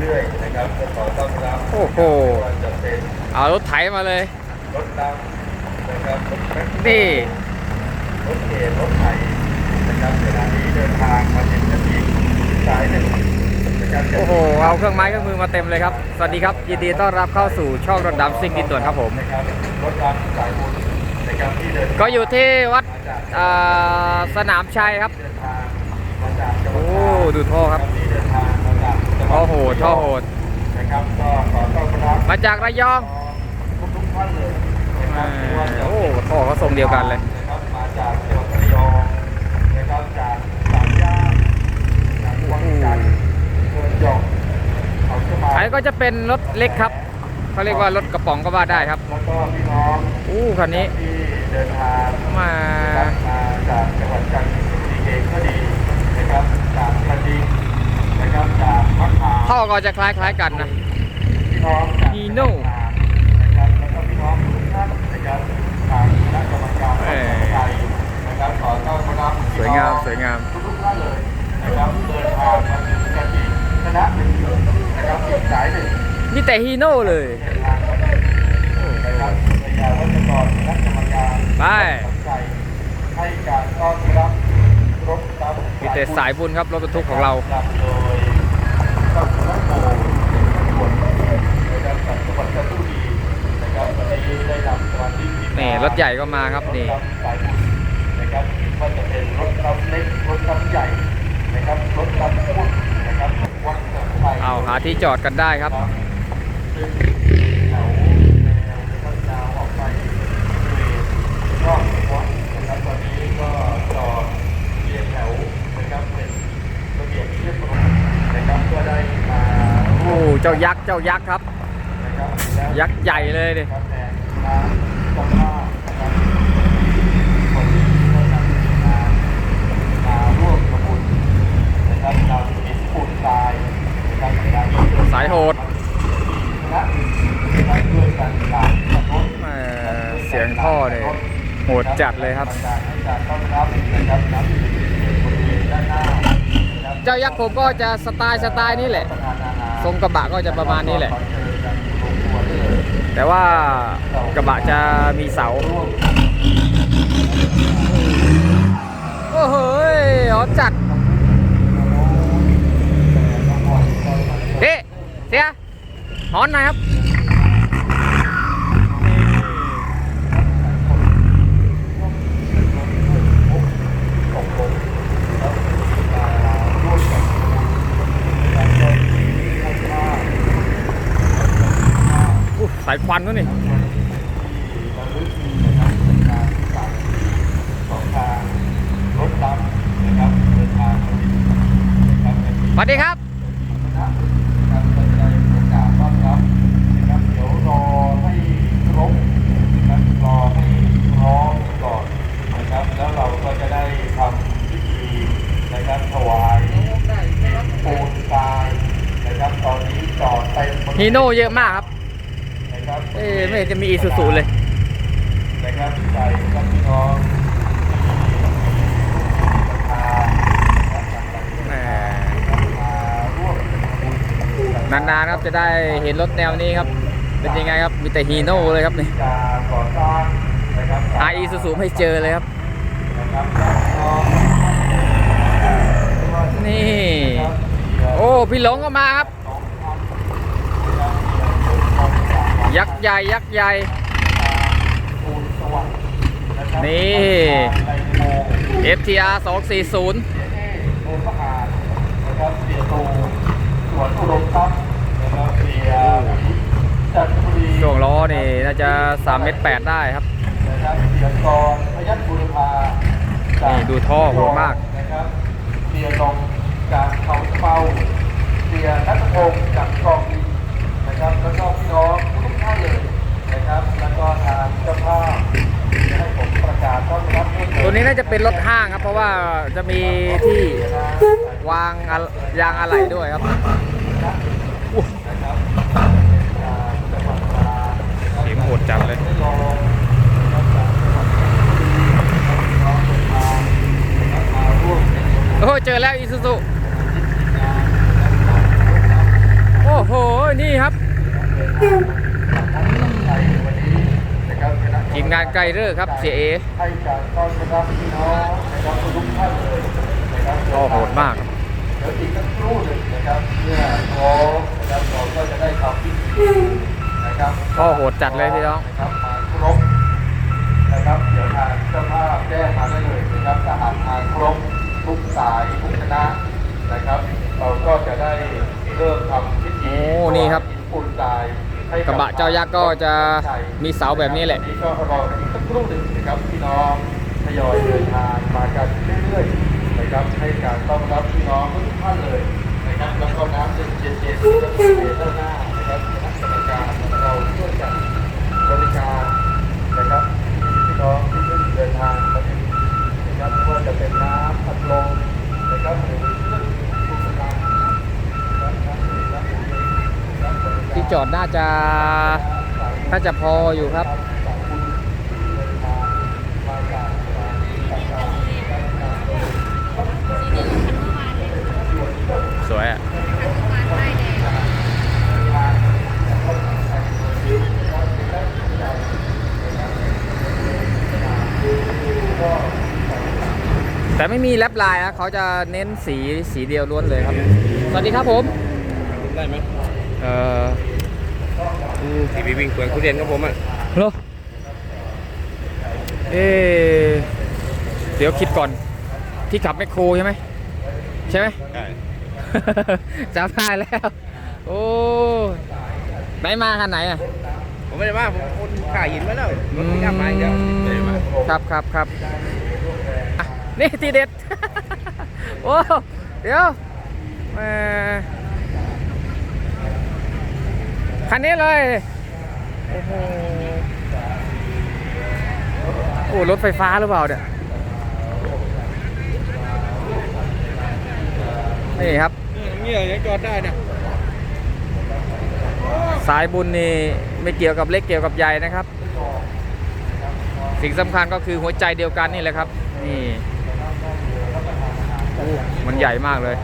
เรื่อยๆนะครับก็ขอต้อนรับโอ้โหไม่ว่าจะเป็นเอารถไถมาเลย รถดำนะครับรถแท็กซี่นี่ รถเก๋รถไถนะครับเวลานี้เดินทางมาถึงนาทีสายหนึ่งนะครับโอ้โห เอาเครื่องไม้เครื่องมือมาเต็มเลยครับ สวัสดีครับ ยินดีต้อนรับเข้าสู่ช่องรถดำซิ่งดินด่วนครับผม นะครับรถดำสายบุญนะครับที่เดินก็อยู่ที่วัดอ่าสนามชัยครับ เดินทางมาจากจังหวัโอ้ดตราดดูท่อครับ โหดท่อโหดนะครับก็ขอต้อนรับมาจากระยองทุกทุกๆท่านเลยนะครับไม่ว่าจะโอ้ท่อเขาทรงเดียวกันเลยนะครับมาจากจังหวัดระยองนะครับจากสามย่านจากวังจันทร์เมืองหยองเขาจะมาอันนี้ก็จะเป็นรถเล็กครับเขาเรียกว่ารถกระป๋องก็ว่าได้ครับแล้วก็พี่น้องอู้คันนี้ที่เดินทางมานะครับมาจากจังหวัดจันทบุรีเองก็ดีนะครับจากกระดิ่งนะครับจากมะขาม ท่ อก็จะคล้ายๆกันนะพี่น้องจากฮีโน่นะครับแล้วก็พี่น้องทุกท่านนะครับทางคณะกรรมการเอ่อไทยนะครับขอต้อนรับสวยงามสวยงามทุกๆท่านเลยนะครับเดินทางมาถึงกระดิ่งคณะหนึ่งนะครับอีกสายหนึ่งมีแต่ฮีโน่เลยเดินทางมาถึงนะครับในยาวัชกรคณะกรรมการไปสนใจให้การต้อนรับรถรับมีแต่สายบุญครับรถบรรทุกของเรา นำโดยครอบครัวโบส่วนนะครับจากจังหวัดจันทบุรีนะครับวันนี้ได้นำสมาชิกทีมนี่งานรถใหญ่ก็มาครับนี่ถรับสายบุญนะครับว่าจะเป็นรถรับเล็กรถรับใหญ่นะครับรถรับพ่วงนะครับวัดสังไทยเอาหาที่จอดกันได้ครับซึ่งแถวแนวนะครับยาวออกไปบริเวณรอบวัดนะครับตอนนี้ก็จอดเรียงแถวนะครับเป็นระเบียบเรียบร้อยนะครับก็ได้มาร่ โอ้ วม เจ้ายักษ์เจ้ายักษ์ครับนะครับและยักษ์ใหญ่เลยดิครับแทนร้านเจ้าภาพนะครับคนที่ได้นำทีมงานมาร่วมกระบุญนะครับนำหินปูนทรายนะครับในการที่สายโหดคณะนะครับด้วยกันหลายรถแหม่เสียงท่อเนี่ยโหดจัดเลยครับการให้การต้อนรับนะครับน้ำดื่มบริเวณด้านหน้านะครับ เจ้ายักษ์ผมก็จะสไตล์สไตล์นี้แหละประ ทรงกระบะก็จะประมาณนี้แหละ แต่ว่ากระบะจะมีเสาร่วมโอ้โหฮอตจัดเฮ้เสียหอนหน่อยครับ อุ๊ยสายควันนู้นนี่ ของทางรถดำนะครับเดินทางมาถึงนะ ครับเป็นสวัสดีครับคณะนะครับก็จะได้โอกาสต้อนรับนะครับเดี๋ยวรอให้ครบนะครับรอให้พร้อมก่อนนะครับแล้วเราก็จะได้ทำพิธีนะครับถวายดินปูนทรายนะครับตอนนี้จอดเต็มบริเวณฮีโน่เยอะมากครับนะครับเอ้ ไม่เห็นจะมีอีซูซูเลยนะครับใจกับพี่น้องที่มานะครับแหมมาร่วมบุญนานๆครับจะได้เห็นรถแนวนี้ครับ เป็นยังไงครับ มีแต่ฮีโน่เลยครับนี่จะก่อสร้างนะครับหาอีซูซูไม่เจอเลยครับนะครับและน้องนี่ โอ้ พี่หลงก็มาครับ ยักษ์ใหญ่ ยักษ์ใหญ่ นี่ FTR 240ช่วงล้อนี่น่าจะ3เมตร8ได้ครับ นี่ ดูท่อโหดมากนะครับเสียนงจากเขาเป้าเสียนัทพงศ์จากกองดินนะครับ แล้วก็พี่น้อง ท่านเลยนะครับ แล้วก็ทางเจ้าภาพให้ผมประกาศต้อนรับด้วยเถิดตัวนี้น่าจะเป็นรถห้างครับ เพราะว่าจะมีที่วางยางอะไหล่ด้วยครับ นะครับจากจังหวัดตราดนะครับ เข็มโหดจัดเลย ระยองนะครับจากจังหวัดน้องเดินทางนะครับมาร่วมใน โอ้เจอแล้วอีซูซูโอ้ ในวันนี้นะครับคณะ ทีมงาน ไกลเรอร์ครับเสียเอให้การต้อนรับพี่น้องนะครับทุกท่านเลยนะครับก็โหดมากเดี๋ยวอีกสักครู่หนึ่งนะครับเมื่อพร้อมนะครับเราก็จะได้ทำพิธีนะครับก็โหดจัดเลยพี่น้องนะครับมาครบนะครับเดี๋ยวทางเจ้าภาพแจ้งมาได้เลยนะครับถ้าหากมาครบทุกสายทุกคณะนะครับ เราก็จะได้เริ่มทำพิธีโอ้นี่ครับปูนทราย กระบะเจ้ายักษ์ก็จะมีเสาแบบนี้แหละนี่ก็รอกันอีกสักครู่หนึ่งนะครับพี่น้องทยอยเดินทางมากันเรื่อยๆนะครับให้การต้อนรับพี่น้องทุกท่านเลยนะครับแล้วก็น้ำเย็นๆเย็นๆแล้วก็เย็นด้านหน้านะครับคณะกรรมการเราช่วยกันบริการนะครับพี่น้องที่เพิ่งเดินทางมาถึงนะครับไม่ว่าจะเป็นน้ำพัดลมนะครับหรือเครื่องดื่มต่างๆนะครับน้ำดื่มน้ำดื่มน้ำบริการ ที่ จอดน่าจะน่าจะพออยู่ครับ สวยอะแต่ไม่มีแรปลายนะเขาจะเน้นสีสีเดียวล้วนเลยครับ สวัสดีครับผม ได้ไหมเอ่อ ที่พี่วิ่งเปลืองทุเรียนครับผมอะเหรอเอะเดี๋ยวคิดก่อนที่ขับแมคโครใช่ไหมใช่ไหมใช่จำได้แล้ว โอ้ไหนมาคันไหนอะผมไม่ได้ว่าผมคนข่ายหินมาแล้วรถไม่กล้ามาอีกแล้วเดี๋ยวมาครับครับครับอะนี่ทีเด็ด โอ้ เดี๋ยวแหม คันนี้เลย โอ้โหโอ้รถไฟฟ้าหรือเปล่าเนี่ย นี่ครับเนี่ยยังจอดได้นะสายบุญนี่ไม่เกี่ยวกับเล็กเกี่ยวกับใหญ่นะครับ สิ่งสำคัญก็คือหัวใจเดียวกันนี่แหละครับ นี่โอ้มันใหญ่มากเลย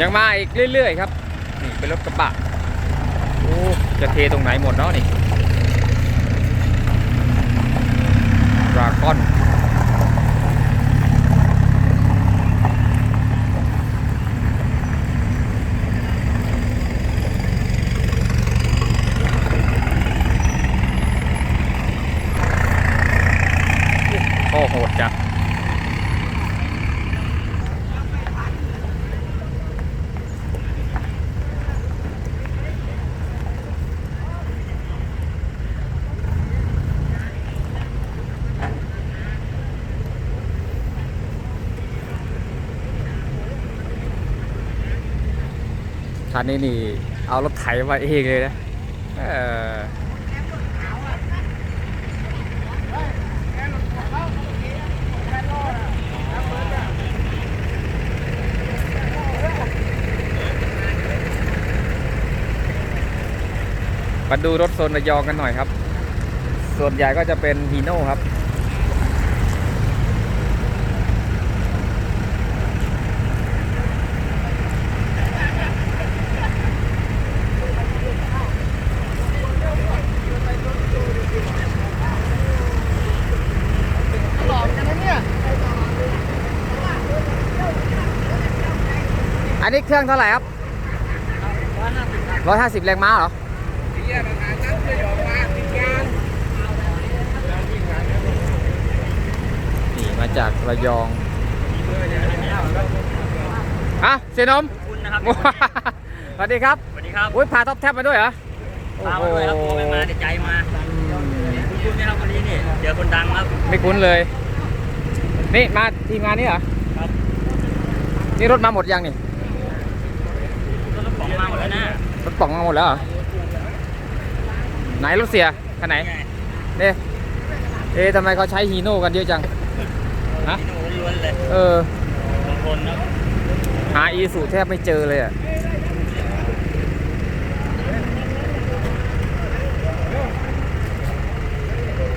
ยังมาอีกเรื่อย ๆ ครับ นี่เป็นรถกระบะโอ้จะเทตรงไหนหมดเนาะนี่ดราก้อนโอ้โหดจัดันนี้นี่ เอารถไถมาเองเลยนะมาดูรถโซนระยองกันหน่อยครับ ส่วนใหญ่ก็จะเป็นฮีโน่ครับ อันนี้เครื่องเท่าไหร่ครับร้อยห้าสิบแรงม้าเหรอนี่มาจากระยองอะเสยหนมคุณนะครับสวัสดีครับสวัสดีครับอุ้ยพาท็อปแท็บมาด้วยเหรอตามมาด้วยครับตัวไม่มาแต่ใจมาคุณคุณนี่ครับวันนี้นี่เจอคนดังครับไม่คุ้นเลย นี่มาทีมงานนี้เหรอครับนี่รถมาหมดยังนี่ รถของมาหมด แล้วนะรถป่องมาหมดแล้วเหรอไหนรถเสียคันไหนไงเนี่ยเอ๊ะทำไมเขาใช้ฮีโน่กันเยอะจังฮะพี่หนูล้วนๆเลยเออบางคนนะหาอีสูแทบไม่เจอเลยอะ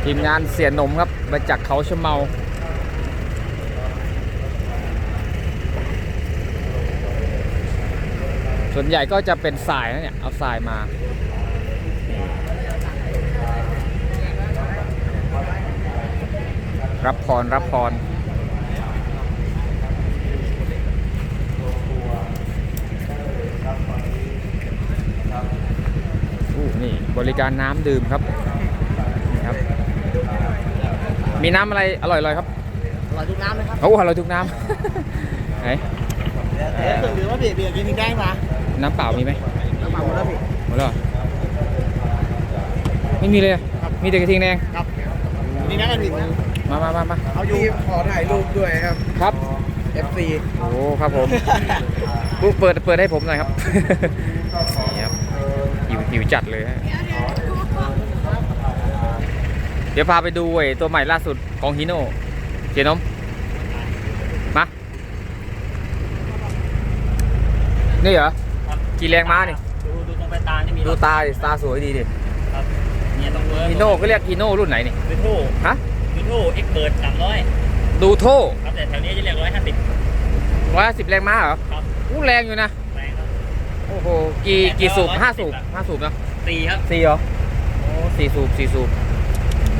ทีมงานเสียหนมครับมาจากเขาชะเมา ส่วนใหญ่ก็จะเป็นสายนะเนี่ย เอาสายมา รับพร รับพรอู้นี่บริการน้ำดื่มครับนี่ครับ มีน้ำอะไรอร่อยๆครับ อร่อยทุกน้ำไหมครับโอ้อร่อยทุกน้ำไหนเดี๋ยวถึงหรือว่าเบียร์เบียร์กินแดงมา น้ำเปล่ามีไหมน้ำเปล่าหมดแล้วพี่หมดแล้วเหรอไม่มีเลยอะมีแต่กระทิงแดง ครับนี่นะกันพี่มามามามาเอาอยู่ขอถ่ายรูปด้วยครับ ครับ FC โอ้ครับผมปุ๊บเปิดเปิดให้ผมหน่อยครับ นี่ครับหิวหิวจัดเลยฮะเดี๋ยวพาไปดูไอ้ตัวใหม่ล่าสุดของฮิโน่เจนมมา นี่เหรอครับ กี่แรงม้านี่ดูดูตรงไปตานี่มีดูตาดิตาสวยดีดิครับเนี่ยต้องเวิร์กฮิโน่ก็เรียกฮิโน่รุ่นไหนนี่วิโท่ฮะวิโท่เอ็กเบิร์ดสามร้อยดูโทครับแต่แถวนี้จะเรียกร้อยห้าสิบร้อยสิบแรงม้าเหรอครับอู้แรงอยู่นะแรงครับ โอ้โหกี่แรงกี่สูบร้อยห้าสิสูบบอะ ห้าสูบเนอะสี่ครับสี่เหรอโอ้สี่สูบสี่สูบ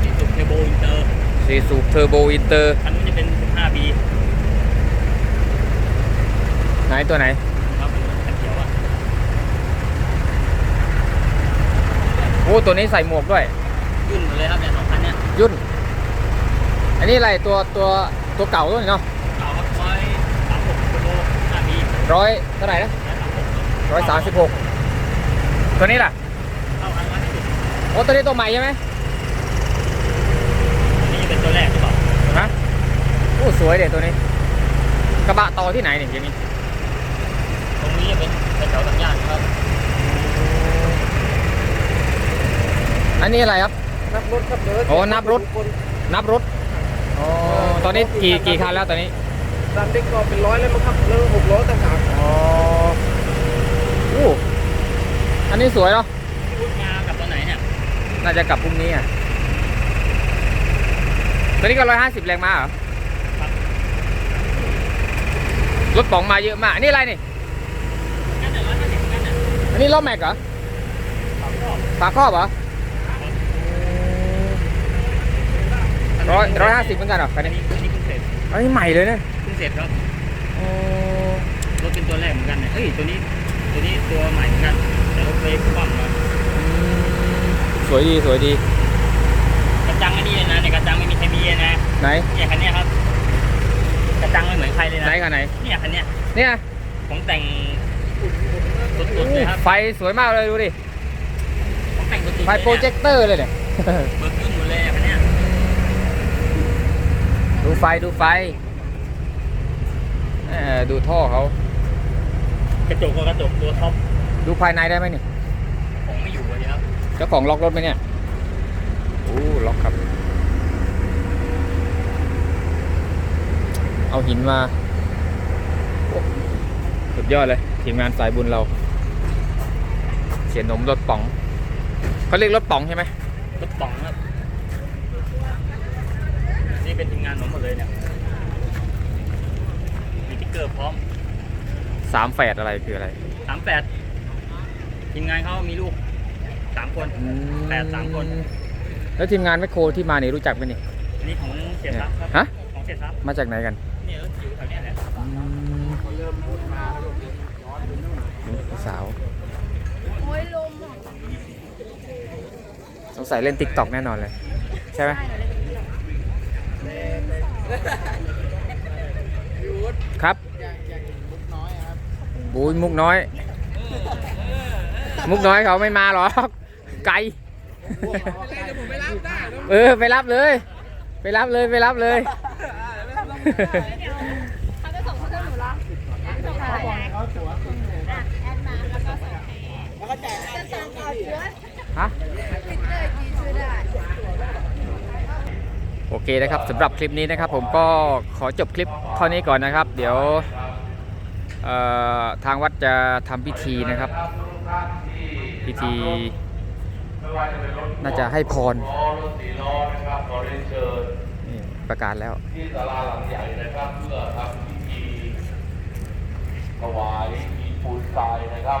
สี่สุดเทอร์โบอินเตอร์สี่สูบเทอร์โบอินเตอร์คันนู้นจะเป็นสิบห้าบีไหนตัวไหนครับคันเขียวอะ โอ้ ตัวนี้ใส่หมวกด้วย ยุ่นหมดเลยครับเนี่ยสองคันเนี้ยยุ่น อันนี้อะไรตัวตัวตัวเก่าตัวนี้เนาะเก่าครับร้อยสามหกเทอร์โบห้าบีร้อยเท่าไหร่นะร้อยสามหกร้อยสามสิบหกตัวนี้ล่ะเข้าคันร้อยห้าสิบโอ้ตัวนี้ตัวใหม่ใช่ไหมอันนี้จะเป็นตัวแรกหรือเปล่าฮะโอ้สวยเด็ดตัวนี้ กระบะต่อที่ไหนเนี่ยอย่างนี้ตรงนี้จะเป็นแถวๆสัญญาณครับ อันนี้อะไรครับ นับรถครับเด้อโอ้นับรถนับรถอ๋อตอนนี้กี่กี่คันแล้วตอนนี้ตามเด็กก็เป็นร้อยแล้วมั้งครับเริ่มหกร้อยต่างหากอ๋ออู้อันนี้สวยเนาะพี่วุฒิมากับตัวไหนเนี่ยน่าจะกลับพรุ่งนี้อะตัวนี้ก็ร้อยห้าสิบแรงม้าเหรอครับรถป๋องมาเยอะมากนี่อะไรนี่นั่นน่ะร้อยห้าสิบนั่นน่ะอันนี้ล้อแม็กเหรอสองรอบฝาครอบเหรอ ร้อยร้อยห้าสิบเหมือนกันเหรอคันอันนี้นี้อันนี้เพิ่งเสร็จอันนี้ใหม่เลยเนี่ยเพิ่งเสร็จครับโอ้รถเป็นตัวแรกเหมือนกันเนี่ยเอ้ยตัวนี้ตัวนี้ตัวใหม่เหมือนกันแต่รถไปคว่ำมาอืมสวยดีสวยดีกระจังอันนี้เลยนะในกระจังไม่มีใครมีเลยนะไหนเนี่ยคันเนี้ยครับ กระจังไม่เหมือนใครเลยนะไหนกันไหนเนี่ยคันเนี้ยเนี่ยผมแต่งสุดๆเลยครับไฟสวยมากเลยดูดิผมแต่งสุดๆไฟโปรเจคเตอร์เลยเนี่ย เบิกยุ่นหมดเลยอะคันเนี้ยดู ไฟดูไฟเอ่อดูท่อเขากระจกก็กระจกตัวท็อปดูภายในได้ไหมนี่ของไม่อยู่เลยครับเจ้าของล็อกรถไหมเนี่ยโอ้ล็อกครับ เอาหินมาโอ้สุดยอดเลย ทีมงานสายบุญเราเขียนนมรถป๋องเขาเรียกรถป๋องใช่ไหมรถป๋องครับนี่ เป็นทีมงานผมหมดเลยเนี่ย มีติ๊กเกอร์พร้อมสามแฝดอะไรคืออะไรสามแปดทีมงานเขามีลูกสามคนแปดสามคน แล้วทีมงานแมคโครที่มานี่รู้จักไหมนี่อันนี้ของเสียทรัพย์ครับฮะของเสียทรัพย์มาจากไหนกันเนี่ยรถอยู่แถวเนี้ยแหละพี่สาวโอ้ยลมอะสงสัยเล่นติ๊กต็อกแน่นอนเลย ใช่ไหม ครับบุยมุกน้อย มุกน้อยเขาไม่มาหรอก ไกล เออ ไปรับเลย ไปรับเลย ไปรับเลย เขาจะส่งเขาจะหนูเหรอส่งใครแอนมาแล้วก็ส่งให้แล้วก็จ่ายจะสั่งเอาเชื้อ ฮะ ฟิตเตอร์จีช่วยได้ โอ เคนะครับสำหรับคลิปนี้นะครับ ผมก็ขอจบคลิปเท่านี้ก่อนนะครับ เดี๋ยวทางวัดจะทำพิธีนะครับ พิธี น่าจะให้พรนี่ประกาศแล้วที่ศาลาหลังใหญ่นะครับเพื่อทำพิธีถวายมีปูนทรายนะครับ